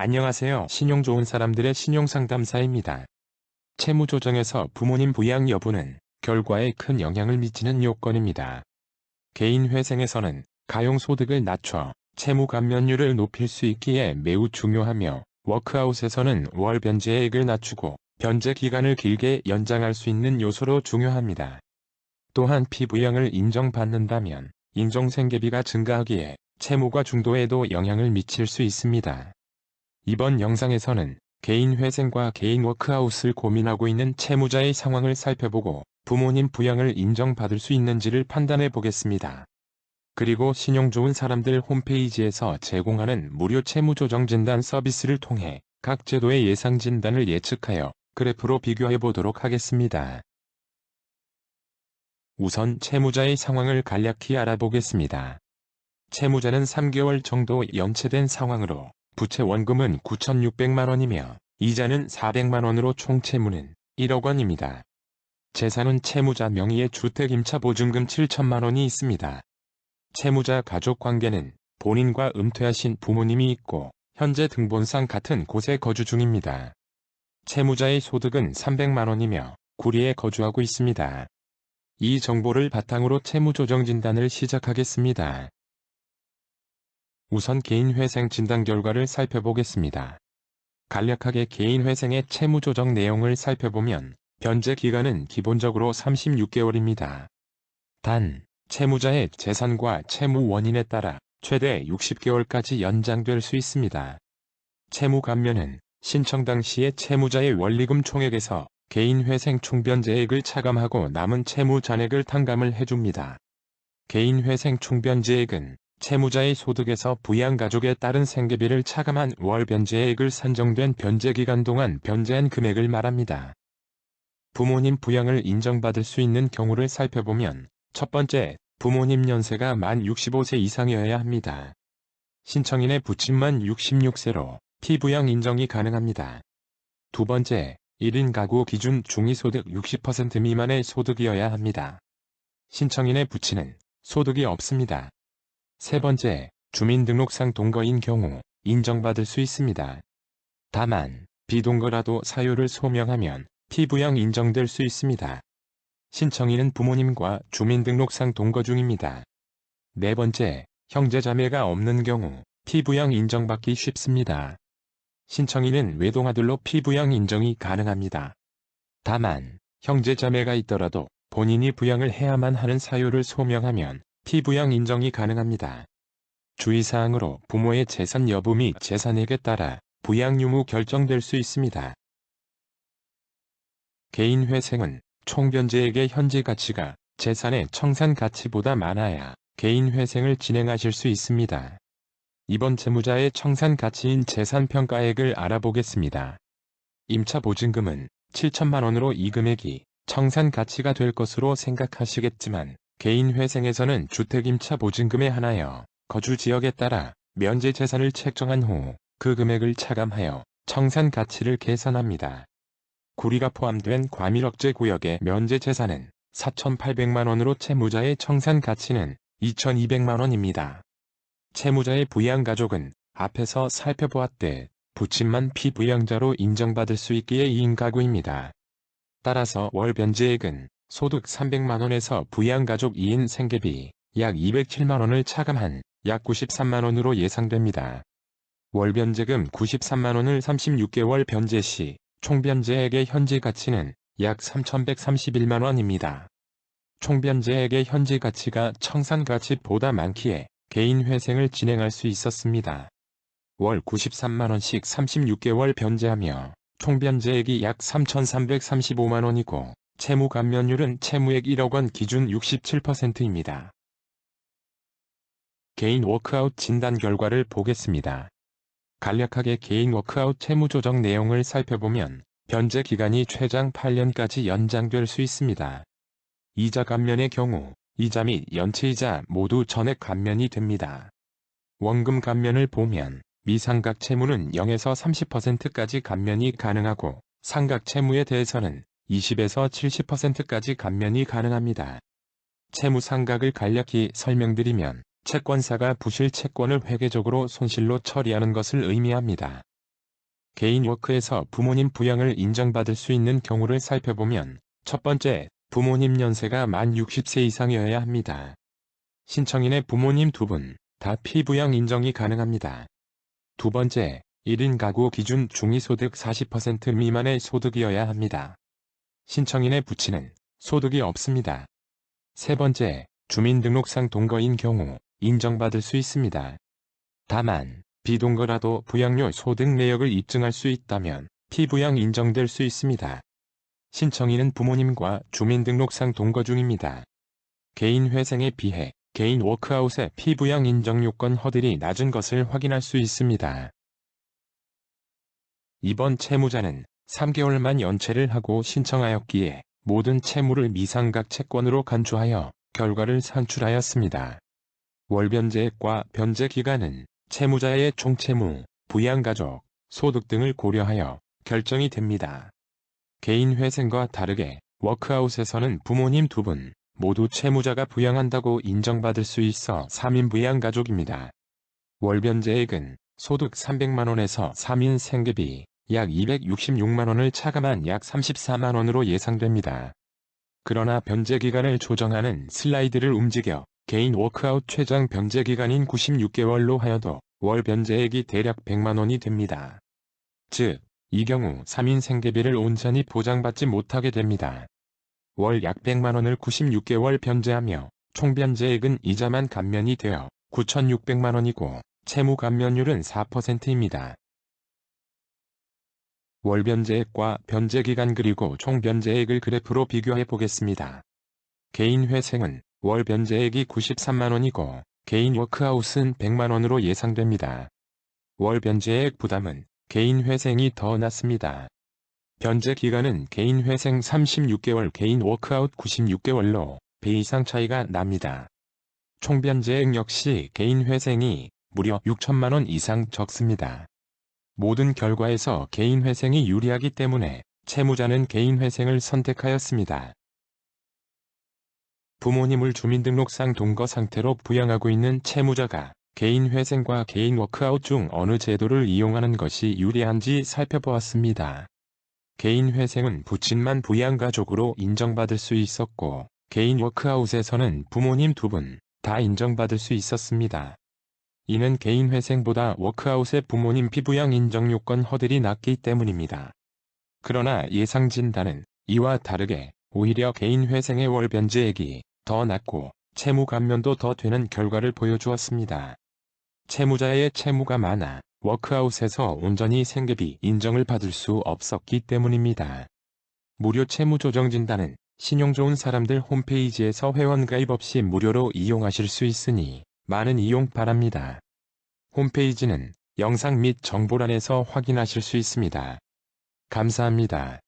안녕하세요. 신용 좋은 사람들의 신용상담사입니다. 채무 조정에서 부모님 부양 여부는 결과에 큰 영향을 미치는 요건입니다. 개인 회생에서는 가용소득을 낮춰 채무 감면율을 높일 수 있기에 매우 중요하며 워크아웃에서는 월 변제액을 낮추고 변제 기간을 길게 연장할 수 있는 요소로 중요합니다. 또한 피부양을 인정받는다면 인정생계비가 증가하기에 채무가 중도에도 영향을 미칠 수 있습니다. 이번 영상에서는 개인 회생과 개인 워크아웃을 고민하고 있는 채무자의 상황을 살펴보고 부모님 부양을 인정받을 수 있는지를 판단해 보겠습니다. 그리고 신용 좋은 사람들 홈페이지에서 제공하는 무료 채무조정 진단 서비스를 통해 각 제도의 예상 진단을 예측하여 그래프로 비교해 보도록 하겠습니다. 우선 채무자의 상황을 간략히 알아보겠습니다. 채무자는 3개월 정도 연체된 상황으로 부채 원금은 9,600만 원이며 이자는 400만 원으로 총 채무는 1억 원입니다. 재산은 채무자 명의의 주택 임차 보증금 7천만 원이 있습니다. 채무자 가족 관계는 본인과 은퇴하신 부모님이 있고 현재 등본상 같은 곳에 거주 중입니다. 채무자의 소득은 300만 원이며 구리에 거주하고 있습니다. 이 정보를 바탕으로 채무조정 진단을 시작하겠습니다. 우선 개인회생 진단 결과를 살펴보겠습니다. 간략하게 개인회생의 채무조정 내용을 살펴보면 변제 기간은 기본적으로 36개월입니다. 단, 채무자의 재산과 채무 원인에 따라 최대 60개월까지 연장될 수 있습니다. 채무 감면은 신청 당시에 채무자의 원리금 총액에서 개인회생 총변제액을 차감하고 남은 채무 잔액을 탕감을 해줍니다. 개인회생 총변제액은 채무자의 소득에서 부양가족에 따른 생계비를 차감한 월 변제액을 산정된 변제기간 동안 변제한 금액을 말합니다. 부모님 부양을 인정받을 수 있는 경우를 살펴보면 첫 번째, 부모님 연세가 만 65세 이상이어야 합니다. 신청인의 부친만 66세로 피부양 인정이 가능합니다. 두 번째, 1인 가구 기준 중위소득 60% 미만의 소득이어야 합니다. 신청인의 부친은 소득이 없습니다. 세 번째, 주민등록상 동거인 경우 인정받을 수 있습니다. 다만, 비동거라도 사유를 소명하면 피부양 인정될 수 있습니다. 신청인은 부모님과 주민등록상 동거 중입니다. 네 번째, 형제자매가 없는 경우 피부양 인정받기 쉽습니다. 신청인은 외동아들로 피부양 인정이 가능합니다. 다만, 형제자매가 있더라도 본인이 부양을 해야만 하는 사유를 소명하면 피부양 인정이 가능합니다. 주의사항으로 부모의 재산 여부 및 재산액에 따라 부양 유무 결정될 수 있습니다. 개인 회생은 총변제액의 현재 가치가 재산의 청산 가치보다 많아야 개인 회생을 진행하실 수 있습니다. 이번 채무자의 청산 가치인 재산 평가액을 알아보겠습니다. 임차 보증금은 7천만원으로 이 금액이 청산 가치가 될 것으로 생각하시겠지만 개인 회생에서는 주택임차 보증금에 한하여 거주 지역에 따라 면제 재산을 책정한 후 그 금액을 차감하여 청산 가치를 계산합니다. 구리가 포함된 과밀억제 구역의 면제 재산은 4,800만원으로 채무자의 청산 가치는 2,200만원입니다. 채무자의 부양가족은 앞에서 살펴보았듯 부친만 피부양자로 인정받을 수 있기에 2인 가구입니다. 따라서 월 변제액은 소득 300만원에서 부양가족 2인 생계비 약 207만원을 차감한 약 93만원으로 예상됩니다. 월 변제금 93만원을 36개월 변제 시 총변제액의 현재 가치는 약 3,131만원입니다. 총변제액의 현재 가치가 청산가치보다 많기에 개인 회생을 진행할 수 있었습니다. 월 93만원씩 36개월 변제하며 총변제액이 약 3,335만원이고 채무 감면율은 채무액 1억 원 기준 67%입니다. 개인 워크아웃 진단 결과를 보겠습니다. 간략하게 개인 워크아웃 채무 조정 내용을 살펴보면 변제 기간이 최장 8년까지 연장될 수 있습니다. 이자 감면의 경우 이자 및 연체이자 모두 전액 감면이 됩니다. 원금 감면을 보면 미상각 채무는 0에서 30%까지 감면이 가능하고 상각 채무에 대해서는 20에서 70%까지 감면이 가능합니다. 채무 상각을 간략히 설명드리면 채권사가 부실 채권을 회계적으로 손실로 처리하는 것을 의미합니다. 개인 워크에서 부모님 부양을 인정받을 수 있는 경우를 살펴보면 첫 번째, 부모님 연세가 만 60세 이상이어야 합니다. 신청인의 부모님 두 분 다 피부양 인정이 가능합니다. 두 번째, 1인 가구 기준 중위소득 40% 미만의 소득이어야 합니다. 신청인의 부친은 소득이 없습니다. 세 번째, 주민등록상 동거인 경우 인정받을 수 있습니다. 다만 비동거라도 부양료 소득 내역을 입증할 수 있다면 피부양 인정될 수 있습니다. 신청인은 부모님과 주민등록상 동거 중입니다. 개인 회생에 비해 개인 워크아웃의 피부양 인정 요건 허들이 낮은 것을 확인할 수 있습니다. 이번 채무자는 3개월만 연체를 하고 신청하였기에 모든 채무를 미상각 채권으로 간주하여 결과를 산출하였습니다. 월변제액과 변제기간은 채무자의 총채무, 부양가족, 소득 등을 고려하여 결정이 됩니다. 개인 회생과 다르게 워크아웃에서는 부모님 두 분 모두 채무자가 부양한다고 인정받을 수 있어 3인 부양가족입니다. 월변제액은 소득 300만원에서 3인 생계비 약 266만원을 차감한 약 34만원으로 예상됩니다. 그러나 변제기간을 조정하는 슬라이드를 움직여 개인 워크아웃 최장 변제기간인 96개월로 하여도 월 변제액이 대략 100만원이 됩니다. 즉, 이 경우 3인 생계비를 온전히 보장받지 못하게 됩니다. 월 약 100만원을 96개월 변제하며 총 변제액은 이자만 감면이 되어 9,600만원이고 채무 감면율은 4%입니다. 월 변제액과 변제기간 그리고 총 변제액을 그래프로 비교해 보겠습니다. 개인 회생은 월 변제액이 93만원이고 개인 워크아웃은 100만원으로 예상됩니다. 월 변제액 부담은 개인 회생이 더 낮습니다. 변제 기간은 개인 회생 36개월 개인 워크아웃 96개월로 배 이상 차이가 납니다. 총 변제액 역시 개인 회생이 무려 6천만원 이상 적습니다. 모든 결과에서 개인 회생이 유리하기 때문에 채무자는 개인 회생을 선택하였습니다. 부모님을 주민등록상 동거 상태로 부양하고 있는 채무자가 개인 회생과 개인 워크아웃 중 어느 제도를 이용하는 것이 유리한지 살펴보았습니다. 개인 회생은 부친만 부양가족으로 인정받을 수 있었고 개인 워크아웃에서는 부모님 두 분 다 인정받을 수 있었습니다. 이는 개인 회생보다 워크아웃의 부모님 피부양 인정 요건 허들이 낮기 때문입니다. 그러나 예상 진단은 이와 다르게 오히려 개인 회생의 월 변제액이 더 낮고 채무 감면도 더 되는 결과를 보여주었습니다. 채무자의 채무가 많아 워크아웃에서 온전히 생계비 인정을 받을 수 없었기 때문입니다. 무료 채무 조정 진단은 신용 좋은 사람들 홈페이지에서 회원 가입 없이 무료로 이용하실 수 있으니 많은 이용 바랍니다. 홈페이지는 영상 및 정보란에서 확인하실 수 있습니다. 감사합니다.